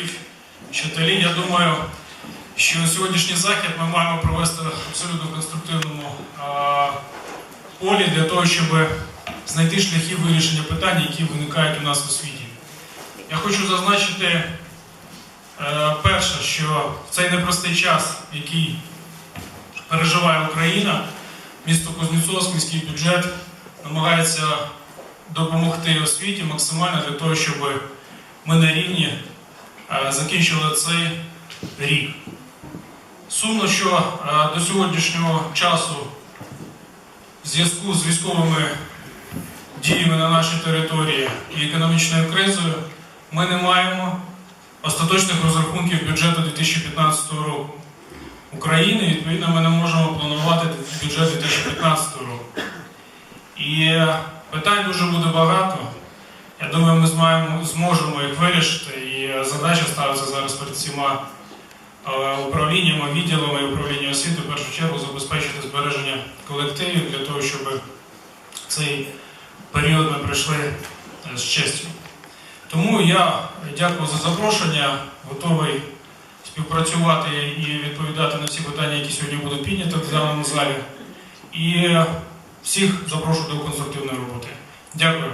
батьків, вчителі. Я думаю, що сьогоднішній захід ми маємо провести абсолютно конструктивному полі для того, щоб знайти шляхи вирішення питань, які виникають у нас у світі. Я хочу зазначити е, перше, що в цей непростий час, який переживає Україна, місто Кузнєцовськ, міський бюджет намагається допомогти освіті максимально для того, щоб ми на рівні закінчили цей рік. Сумно, що е, до сьогоднішнього часу в зв'язку з військовими діями на нашій території і економічною кризою ми не маємо остаточних розрахунків бюджету 2015 року. України, відповідно, ми не можемо планувати бюджет 2015 року. І е, питань дуже буде багато. Я думаю, ми змаємо- зможемо їх вирішити. І задача ставиться зараз перед всіма управліннями, відділами і управління освіти, в першу чергу, забезпечити збереження колективів для того, щоб цей період ми пройшли е, з честю. Тому я дякую за запрошення, готовий співпрацювати і відповідати на всі питання, які сьогодні будуть підняті в даному залі. І всіх запрошую до конструктивної роботи. Дякую.